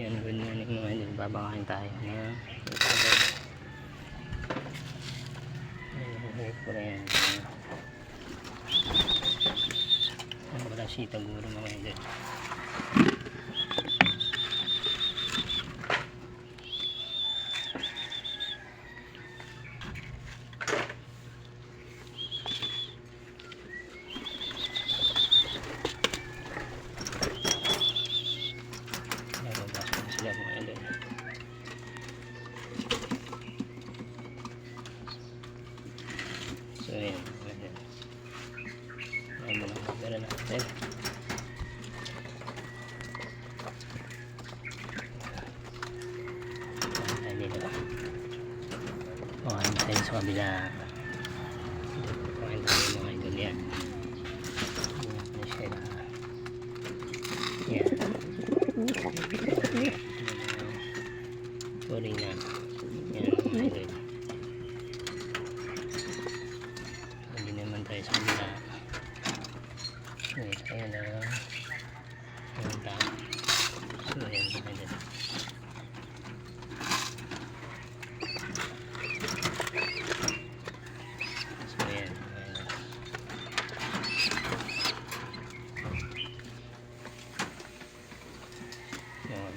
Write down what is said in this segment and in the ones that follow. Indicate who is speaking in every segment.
Speaker 1: Yan, good morning mga idol. Babakain tayo ng recover. Ayan, ko rin. Ang wala sita guro mga idol. Nababas ko sila mga idol. So mga idol. Ayan mo lang kamera natin. Ayan dito. Kuhain tayo sa kabila. Kuhain tayo mga idol yan. Ayan na siya. Yan. Sorry na. Yan, mga idol. Hindi naman tayo sa kabila. Wait, tayo na. Ayan tayo. So, ayan, mga idol. So, ayan, mga idol. yung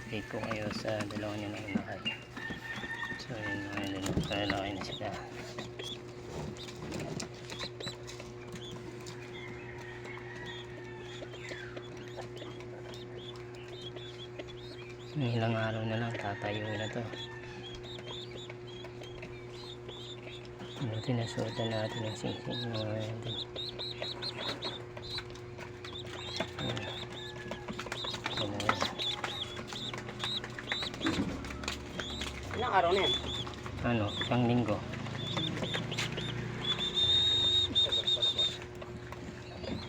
Speaker 1: update ko kayo sa dalawa niya na inahay so yun mga kalalaki na sila ilang araw na lang tatayo na to buti nasuotan natin ang. Ayan na yan.
Speaker 2: Ilang araw na yan?
Speaker 1: ano, isang linggo.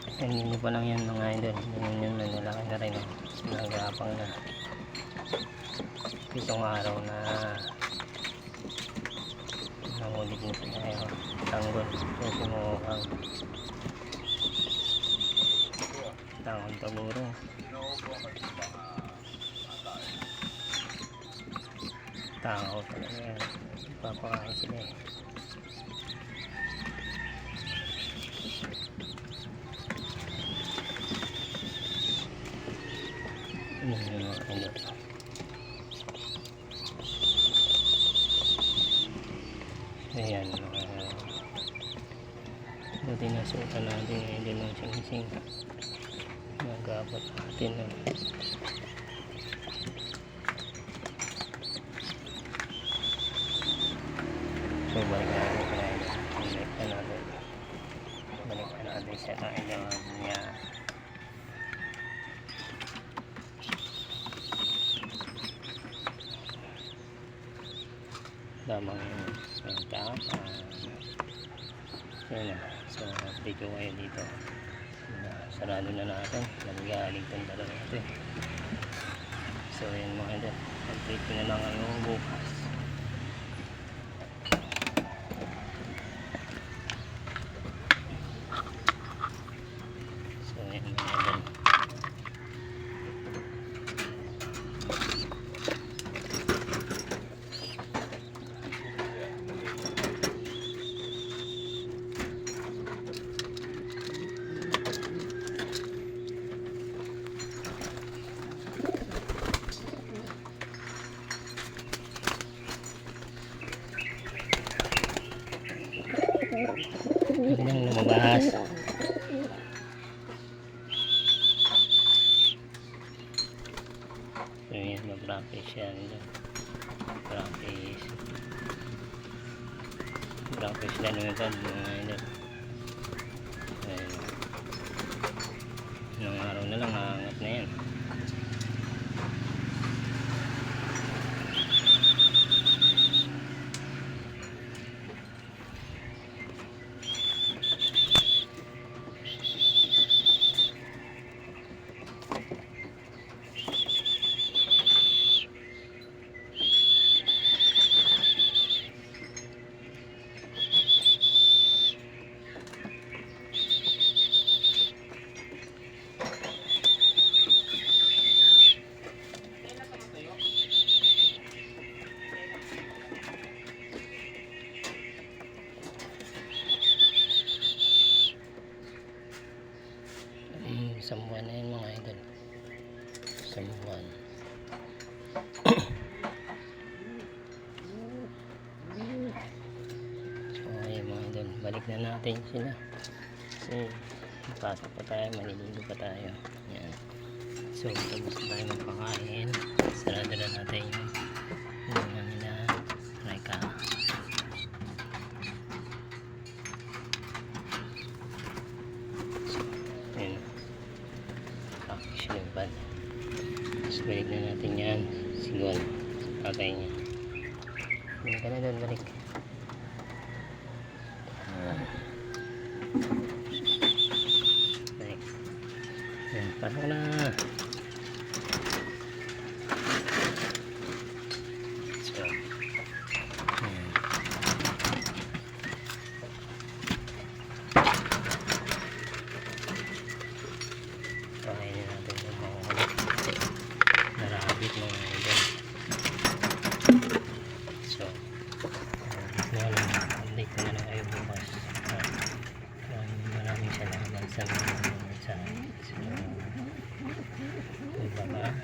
Speaker 1: Isang linggo pa lang yan mga idol. Yun yun, malalaki na rin. Oh. Nagapang na. Itong araw na nangulit na sila. Ayun, tanggol. Yung sumuhang. Tangon taguro. Tao talaga yan. Papakain sila eh. Ano yung mga ano? Ayan, mga buti na suka natin ngayon din ng sing-sing. Magapat natin. No? So, balik natin sa kanya. Balik na natin. Balik na natin sa kanya niya. Lamang sa tapang. So, yun. So, update ko kayo dito. Sarado na natin. Nagaligtan talaga natin. So, yun mga ito. Update ko na lang ngayong bukas. So, yun mga Biglang lumabas. So yan, mag-practice yan. Practice. Practice lang naman ito. Mga ito. Ayan. Ilang araw na lang, aangat na yan. isang buwan na yun mga idol. Isang buwan so ayun mga idol balik na natin sila. Kasi pasok pa tayo maliligo pa tayo. Yan so tapos tayo magpakain. Action pad. Tapos balik na natin yan. Sigol. Sa niya. Balik ka na doon, balik. Ah. Balik. Na. Ano, update ko na lang kayo bukas. Maraming maraming salamat sa mga sa So, bye-bye.